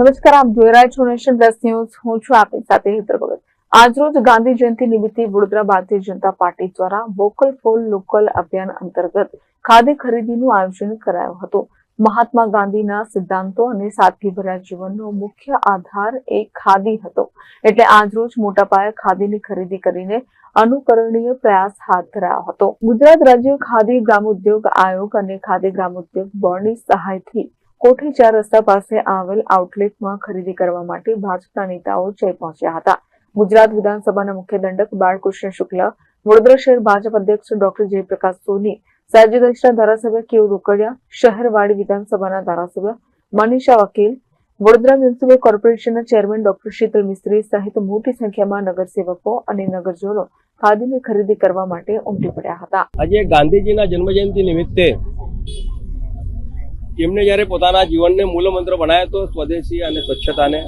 નમસ્કાર, આપ જોઈ રહ્યા છો નેશન પ્લસ ન્યૂઝ. હું છું આપની સાથે હેતર આજરોજ ગાંધી જયંતિ નિમિત્તે વડોદરા ભારતીય જનતા પાર્ટી દ્વારા વોકલ ફોર લોકલ અભિયાન અંતર્ગત ખાદી ખરીદીનું આયોજન કરાયું હતું. મહાત્મા ગાંધીના સિદ્ધાંતો અને સાદગીભર્યા જીવનનો મુખ્ય આધાર એ ખાદી હતો. એટલે આજરોજ મોટા પાયે ખાદીની ખરીદી કરીને અનુકરણીય પ્રયાસ હાથ ધરાયો હતો. ગુજરાત રાજ્ય ખાદી ગ્રામોદ્યોગ આયોગ અને ખાદી ગ્રામોદ્યોગ બોર્ડની સહાયથી કોઠી ચાર રસ્તા પાસે આવેલ આઉટલેટમાં ખરીદી કરવા માટે ભાજપના નેતાઓ જઈ પહોંચ્યા હતા. ગુજરાત વિધાનસભાના મુખ્ય દંડક બાળકૃષ્ણ શુક્લ, વડોદરા શહેર ભાજપ અધ્યક્ષ ડોક્ટર જયપ્રકાશ સોની સાજિદક્ષના ધારાસભ્ય કેવ રોકડિયા, શહેરવાડી વિધાનસભાના ધારાસભ્ય મનીષા વકીલ, વડોદરા મ્યુનિસિપલ કોર્પોરેશનના ચેરમેન ડોક્ટર શીતલ મિસ્ત્રી સહિત મોટી સંખ્યામાં નગરસેવકો અને નગરજનો ખાદીની ખરીદી કરવા માટે ઉમટી પડ્યા હતા. આજે ગાંધીજીના જન્મજયંતિ નિમિત્તે તેમણે જ્યારે પોતાના જીવનને મૂલમંત્ર બનાવ્યો હતો, સ્વદેશી અને સ્વચ્છતાને,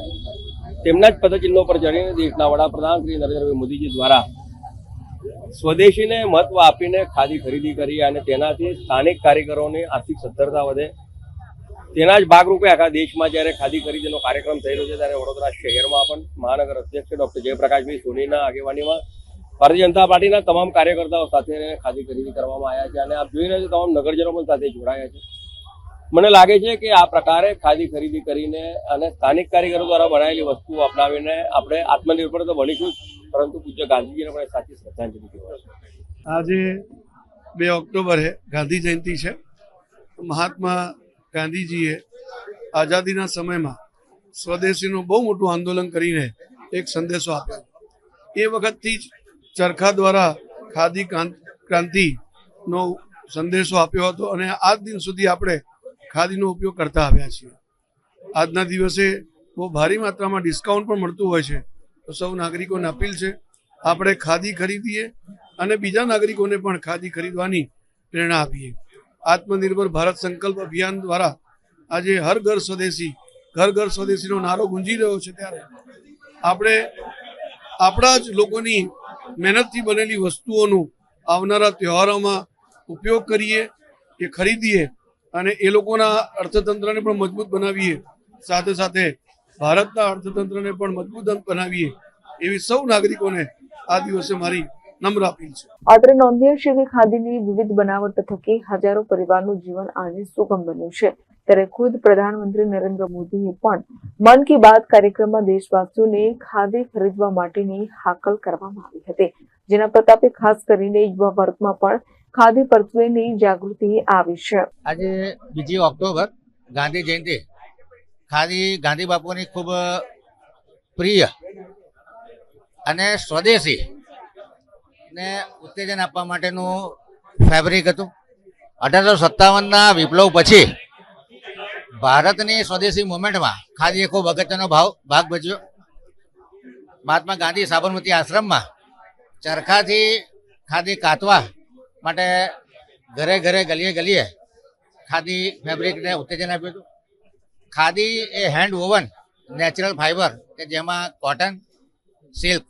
તેમના જ પદચિહ્નો પર ચડીને દેશના વડાપ્રધાન શ્રી નરેન્દ્રભાઈ મોદીજી દ્વારા સ્વદેશીને મહત્વ આપીને ખાદી ખરીદી કરી અને તેનાથી સ્થાનિક કારીગરોની આર્થિક સદ્ધરતા વધે. તેના જ ભાગરૂપે આખા દેશમાં જ્યારે ખાદી ખરીદીનો કાર્યક્રમ થઈ રહ્યો છે, ત્યારે વડોદરા શહેરમાં પણ મહાનગર અધ્યક્ષ ડોક્ટર જયપ્રકાશભાઈ સોનીના આગેવાનીમાં ભારતીય જનતા પાર્ટીના તમામ કાર્યકર્તાઓ સાથે ખાદી ખરીદી કરવામાં આવ્યા છે અને આપ જોઈ રહ્યા છો, તમામ નગરજનો પણ સાથે જોડાયા છે. મને લાગે છે કે આ પ્રકારે ખાદી ખરીદી કરીને અને સ્થાનિક કારીગરો દ્વારા બનાવેલી વસ્તુઓ અપનાવીને આપણે આત્મનિર્ભર તો બનીશું પરંતુ પૂજ્ય ગાંધીજીને પણ સાચી શ્રદ્ધાંજલિ આજે બે ઓક્ટોબરે ગાંધી જયંતિ છે. મહાત્મા ગાંધીજીએ આઝાદીના સમયમાં સ્વદેશીનું બહુ મોટું આંદોલન કરીને એક સંદેશો આપ્યો. એ વખતથી જ ચરખા દ્વારા ખાદી ક્રાંત- ક્રાંતિનો સંદેશો આપ્યો હતો અને આજ દિન સુધી આપણે ખાદીનો ઉપયોગ કરતા આવ્યા છીએ. આજના દિવસે બહુ ભારી માત્રામાં ડિસ્કાઉન્ટ પણ મળતું હોય છે. તો સૌ નાગરિકોને અપીલ છે, આપણે ખાદી ખરીદીએ અને બીજા નાગરિકોને પણ ખાદી ખરીદવાની પ્રેરણા આપીએ. આત્મનિર્ભર ભારત સંકલ્પ અભિયાન દ્વારા આજે હર ઘર સ્વદેશી, ઘર ઘર સ્વદેશીનો નારો ગુંજી રહ્યો છે ત્યારે આપણે આપણા જ લોકોની મહેનતથી બનેલી વસ્તુઓનું આવનારા તહેવારોમાં ઉપયોગ કરીએ કે ખરીદીએ અને એ લોકોના અર્થતંત્રને પણ મજબૂત બનાવીએ. સાથે સાથે ભારતના અર્થતંત્રને પણ મજબૂત બનાવીએ એવી સૌ નાગરિકોને આ દિવસે મારી નમ્ર અપીલ છે. અત્રે નોંધનીય છે કે ખાદીની વિવિધ બનાવટ થકી હજારો પરિવારનું જીવન આજે સુગમ બન્યું છે. ત્યારે ખુદ પ્રધાનમંત્રી નરેન્દ્ર મોદીએ પણ મન કી બાત કાર્યક્રમમાં દેશવાસીઓને ખાદી ખરીદવા માટેની હાકલ કરવામાં આવી હતી. જેના પ્રતાપે ખાસ કરીને યુવા વર્ગમાં પણ ખાદી પ્રત્યેની જાગૃતિ આવી છે. આજે બીજી ઓક્ટોબર, ગાંધી જયંતિ. ખાદી ગાંધી બાપુની ખૂબ પ્રિય અને સ્વદેશી ને ઉત્તેજન આપવા માટેનું ફેબ્રિક હતું. અઢારસો સત્તાવનના વિપ્લવ પછી ભારતની સ્વદેશી મુવમેન્ટમાં ખાદીએ ખૂબ અગત્યનો ભાવ, ભાગ ભજ્યો મહાત્મા ગાંધી સાબરમતી આશ્રમમાં ચરખાથી ખાદી કાતવા માટે ઘરે ઘરે ગલીએ ગલીએ ખાદી ફેબ્રિકને ઉત્તેજન આપ્યું હતું. ખાદી એ હેન્ડ ઓવન નેચરલ ફાઇબર કે જેમાં કોટન સિલ્ક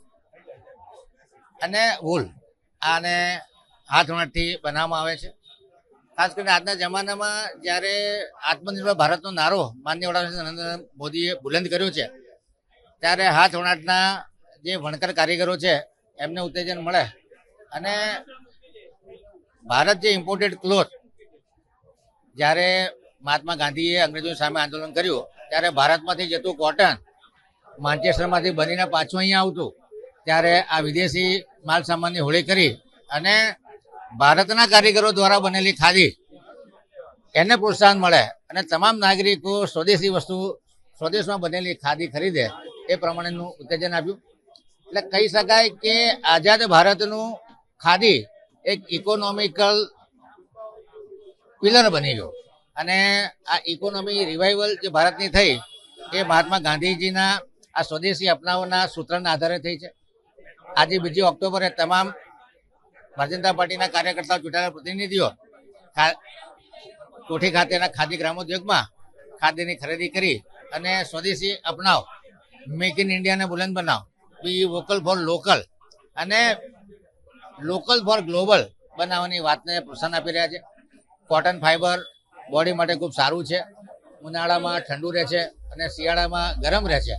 અને વૂલ આને હાથવણાટથી બનાવવામાં આવે છે. ખાસ કરીને આજના જમાનામાં જ્યારે આત્મનિર્ભર ભારતનો નારો માન્ય વડાપ્રધાન નરેન્દ્ર મોદીએ બુલંદ કર્યો છે, ત્યારે હાથ વણાટના જે વણકર કારીગરો છે, એમને ઉત્તેજન મળે અને ભારત જે ઇમ્પોર્ટેડ ક્લોથ જ્યારે મહાત્મા ગાંધીએ અંગ્રેજો સામે આંદોલન કર્યું, ત્યારે ભારતમાંથી જતું કોટન માન્ચેસ્ટરમાંથી બનીને પાછું અહીંયા આવતું, ત્યારે આ વિદેશી માલ સામાનની હોળી કરી અને ભારતના કારીગરો દ્વારા બનેલી ખાદી, એને પ્રોત્સાહન મળે અને તમામ નાગરિકો સ્વદેશી વસ્તુ, સ્વદેશમાં બનેલી ખાદી ખરીદે, એ પ્રમાણેનું ઉત્તેજન આપ્યું. એટલે કહી શકાય કે આઝાદ ભારતનું ખાદી એક ઇકોનોમિકલ પિલર બની ગયો. અને આ ઇકોનોમી રિવાઇવલ જે ભારતની થઈ, એ મહાત્મા ગાંધીજીના આ સ્વદેશી અપનાવવાના સૂત્રના આધારે થઈ છે. આજે બીજી ઓક્ટોબરે તમામ ભારતીય જનતા પાર્ટીના કાર્યકર્તાઓ, ચૂંટાયેલા પ્રતિનિધિઓ કોઠી ખાતેના ખાદી ગ્રામોદ્યોગમાં ખાદીની ખરીદી કરી અને સ્વદેશી અપનાવ મેક ઇન ઇન્ડિયાને બુલંદ બનાવ બી વોકલ ફોર લોકલ અને લોકલ ફોર ગ્લોબલ બનાવવાની વાતને પ્રોત્સાહન આપી રહ્યા છે. કોટન ફાઇબર બોડી માટે ખૂબ સારું છે. ઉનાળામાં ઠંડુ રહે છે અને શિયાળામાં ગરમ રહે છે.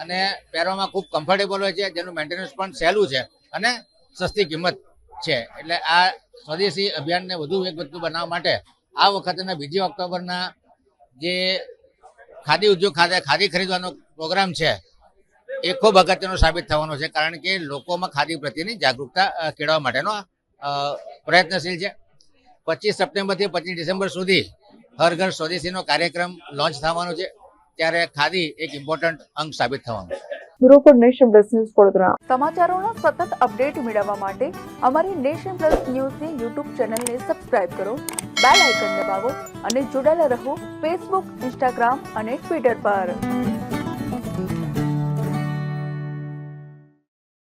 અને પહેરવામાં ખૂબ કમ્ફર્ટેબલ હોય છે, જેનું મેન્ટેનન્સ પણ સહેલું છે અને સસ્તી કિંમત છે. એટલે આ સ્વદેશી અભિયાનને વધુ વેગવતું બનાવવા માટે આ વખતના બીજી ઓક્ટોબરના જે ખાદી ઉદ્યોગ ખાતે ખાદી ખરીદવાનો પ્રોગ્રામ છે એ ખૂબ અગત્યનો સાબિત થવાનો છે કારણ કે લોકોમાં ખાદી પ્રત્યેની જાગૃતતા કેળવવા માટેનો પ્રયત્નશીલ છે. પચીસ સપ્ટેમ્બરથી પચીસ ડિસેમ્બર સુધી હર ઘર સ્વદેશીનો કાર્યક્રમ લોન્ચ થવાનો છે ત્યારે ખાદી એક ઇમ્પોર્ટન્ટ અંગ સાબિત થવાનું છે. Bureau for nation plus news Vadodara. સમાચારોના સતત અપડેટ મેળવવા માટે અમારી નેશન પ્લસ ન્યૂઝની યુટ્યુબ ચેનલને સબસ્ક્રાઇબ કરો બેલ આઇકન દબાવો અને જોડાયેલા રહો ફેસબુક ઇન્સ્ટાગ્રામ અને ટ્વિટર પર.